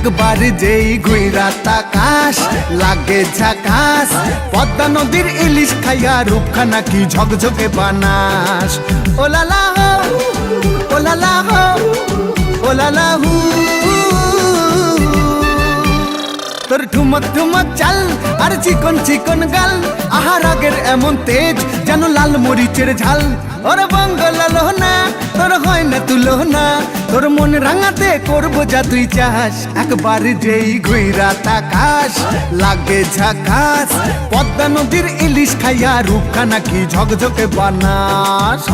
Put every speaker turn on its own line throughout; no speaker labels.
একবার যেই ঘুইরা তাকাস, লাগে ঝাকাস, পদ্মা নদীর ইলিশ খাইয়া রূপখানা কি ঝকঝকে বানাস। ওলালা হো ওলালা হো ওলালা হু। তোর ঠুমক ঠুমক চাল আর চিকন চিকন গাল আহার আগের এমন তেজ যেন লাল মরিচের ঝাল। ওর বঙ্গলালো না তোর হয় না, তোর মন রাঙাতে করব যা তুই চাস। একবার যেই ঘুইরা তাকাস, লাগে ঝাকাস। পদ্মা নদীর ইলিশ খাইয়া রূপখানা কি ঝকঝকে বানাস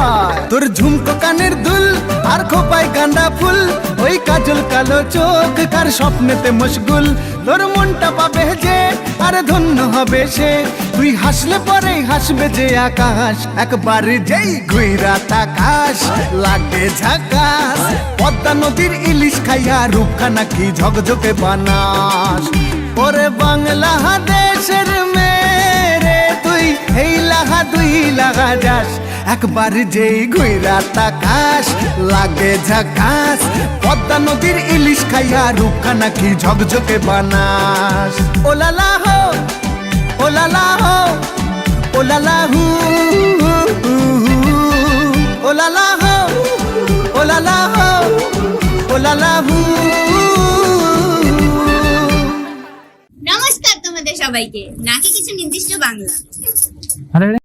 তোর ঝুমকো কানের দুল আর খোপায় গাঁদা ফুল, ওই কাজল কালো চোখ, কার স্বপ্নেতে মশগুল। তোর মনটা পাবে যে, আর ধন্য হবে সে। তুই হাসলে পরে হাসবে যে আকাশ, একবার যেই ঘুইরা তাকাস লাগে ঝাকাস পদ্মা নদীর ইলিশ খাইয়া রূপখানা কি ঝকঝকে বানাস? ওরে বাংলা দেশের মেরে তুই, এই লাহা দুই লাগা যাস। একবার যেই ঘুইরা তাকাস লাগে ঝাকাস পদ্মা নদীর ইলিশ খাইয়া রূপখানা নাকি ঝকঝকে বানাস ওলালা হো ওলালা হো ওলালা হু হু, হু, হু। ওলালা হো ওলালা হো ওলালা হু
নমস্কার তোমাদের সবাইকে নাকি কিছু নির্দিষ্ট বাংলা
আরে